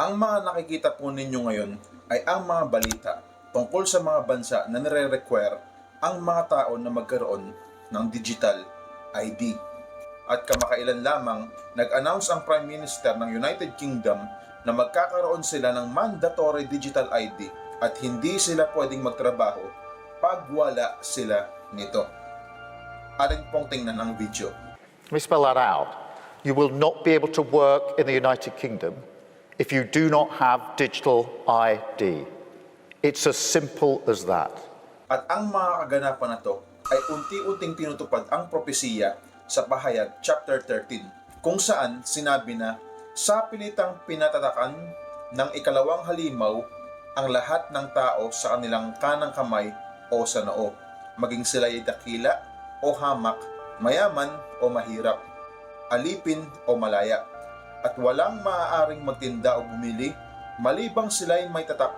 Ang mga nakikita po ninyo ngayon ay ang mga balita tungkol sa mga bansa na nire-require ang mga tao na magkaroon ng digital ID. At kamakailan lamang, nag-announce ang Prime Minister ng United Kingdom na magkakaroon sila ng mandatory digital ID at hindi sila pwedeng magtrabaho pag wala sila nito. Atin pong tingnan ang video. That out. You will not be able to work in the United Kingdom if you do not have digital ID. It's as simple as that. At ang mga kaganapan na to ay unti-unting tinutupad ang propesiya sa Pahayag chapter 13 kung saan sinabi na sa pilitang pinatatakan ng ikalawang halimaw ang lahat ng tao sa kanilang kanang kamay o sa noo maging sila ay dakila o hamak, mayaman o mahirap, alipin o malaya at walang maaaring magtinda o bumili malibang sila ay may tatak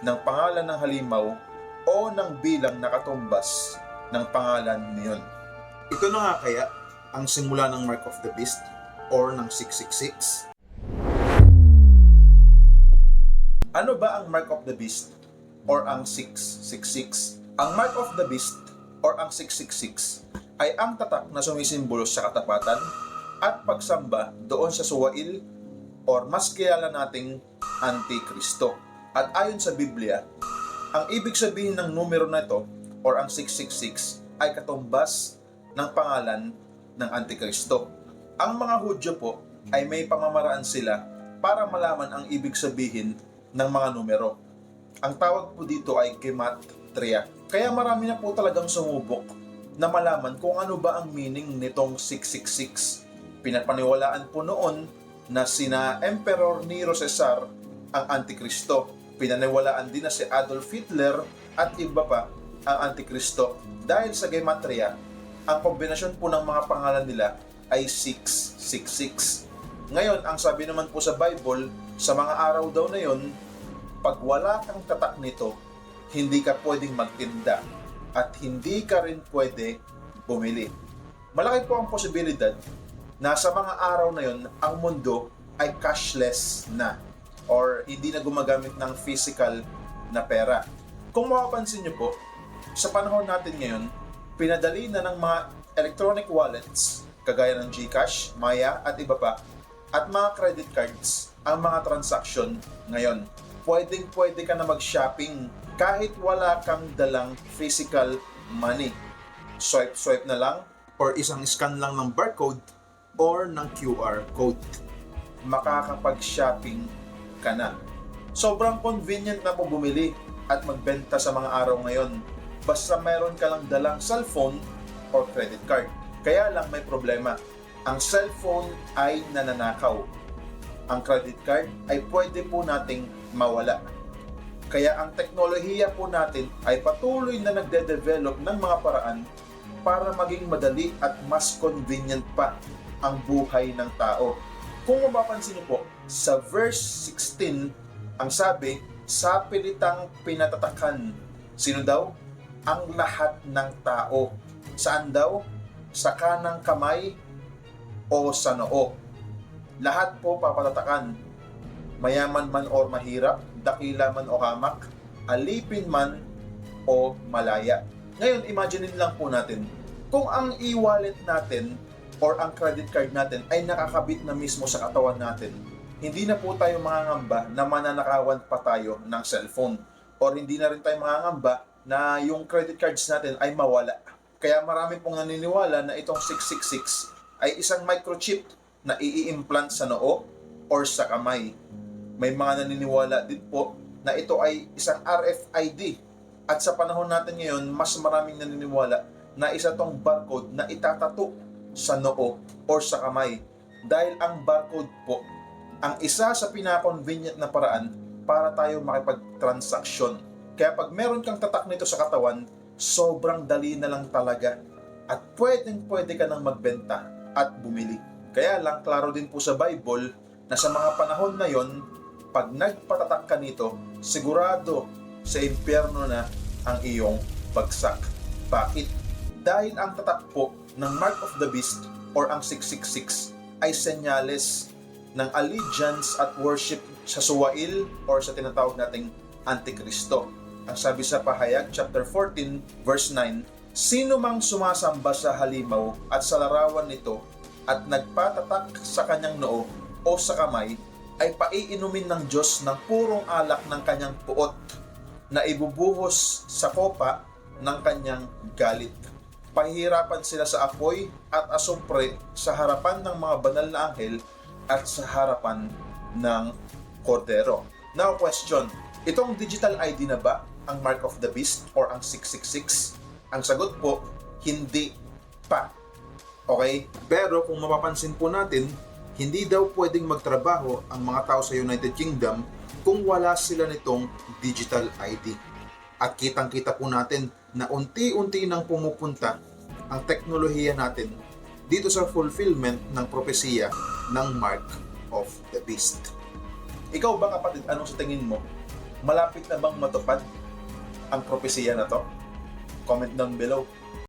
ng pangalan ng halimaw o ng bilang nakatumbas ng pangalan niyon. Ito na nga kaya ang simula ng Mark of the Beast or ng 666. Ano ba ang Mark of the Beast or ang 666? Ang Mark of the Beast or ang 666 ay ang tatak na sumisimbolo sa katapatan at pagsamba doon sa suwail or mas kilala nating Antikristo. At ayon sa Biblia, ang ibig sabihin ng numero na ito or ang 666 ay katumbas ng pangalan ng Antikristo. Ang mga Hudyo po ay may pamamaraan sila para malaman ang ibig sabihin ng mga numero. Ang tawag po dito ay gematria. Kaya marami na po talagang sumubok na malaman kung ano ba ang meaning nitong 666. Pinapaniwalaan po noon na sina Emperor Nero Caesar ang Antikristo. Pinaniwalaan din na si Adolf Hitler at iba pa ang Antikristo. Dahil sa gematria, ang kombinasyon po ng mga pangalan nila ay 666. Ngayon, ang sabi naman po sa Bible, sa mga araw daw na yon, pag wala kang tatak nito, hindi ka pwedeng magtinda at hindi ka rin pwede bumili. Malaki po ang posibilidad na sa mga araw na yon, ang mundo ay cashless na or hindi na gumagamit ng physical na pera. Kung mapapansin nyo po, sa panahon natin ngayon, pinadali na ng mga electronic wallets kagaya ng GCash, Maya at iba pa at mga credit cards ang mga transaction ngayon. Pwedeng pwede ka na mag-shopping kahit wala kang dalang physical money. Swipe swipe na lang or isang scan lang ng barcode or ng QR code. Makakapag-shopping ka na. Sobrang convenient na po bumili at magbenta sa mga araw ngayon. Basta meron ka lang dalang cellphone or credit card. Kaya lang may problema. Ang cellphone ay nananakaw. Ang credit card ay pwede po nating mawala. Kaya ang teknolohiya po natin ay patuloy na nagde-develop ng mga paraan para maging madali at mas convenient pa ang buhay ng tao. Kung mapapansin niyo po, sa verse 16, ang sabi, sa pilitang pinatatakan. Sino daw? Ang lahat ng tao. Saan daw? Sa kanang kamay o sa noo. Lahat po papatatakan. Mayaman man or mahirap, dakila man o hamak, alipin man o malaya. Ngayon, imaginein lang po natin, kung ang e-wallet natin or ang credit card natin ay nakakabit na mismo sa katawan natin, hindi na po tayo mangangamba na mananakawan pa tayo ng cellphone or hindi na rin tayo mangangamba na yung credit cards natin ay mawala. Kaya marami pong naniniwala na itong 666 ay isang microchip na i-implant sa noo or sa kamay. May mga naniniwala din po na ito ay isang RFID at sa panahon natin ngayon, mas maraming naniniwala na isa tong barcode na itatato sa noo or sa kamay. Dahil ang barcode po, ang isa sa pinaka-convenient na paraan para tayo makipag-transaksyon. Kaya pag meron kang tatak nito sa katawan, sobrang dali na lang talaga. At pwedeng pwede ka nang magbenta at bumili. Kaya lang, klaro din po sa Bible na sa mga panahon na yon, pag nagpatatak ka nito, sigurado sa impyerno na ang iyong bagsak. Bakit? Dahil ang tatak po ng Mark of the Beast or ang 666 ay senyales ng allegiance at worship sa Suwail or sa tinatawag nating Antikristo. Ang sabi sa Pahayag chapter 14 verse 9, Sino mang sumasamba sa halimaw at sa larawan nito at nagpatatak sa kanyang noo o sa kamay ay paiinumin ng Diyos ng purong alak ng kanyang puot na ibubuhos sa kopa ng kanyang galit. Pahihirapan sila sa apoy at asumpre sa harapan ng mga banal na anghel at sa harapan ng kordero. Now question, itong digital ID na ba ang Mark of the Beast or ang 666? Ang sagot po, hindi pa. Okay? Pero kung mapapansin po natin, hindi daw pwedeng magtrabaho ang mga tao sa United Kingdom kung wala sila nitong digital ID. At kitang-kita po natin na unti-unti nang pumupunta ang teknolohiya natin dito sa fulfillment ng propesiya ng Mark of the Beast. Ikaw ba kapatid, anong sa tingin mo? Malapit na bang matupad ang propesiya na to? Comment down below.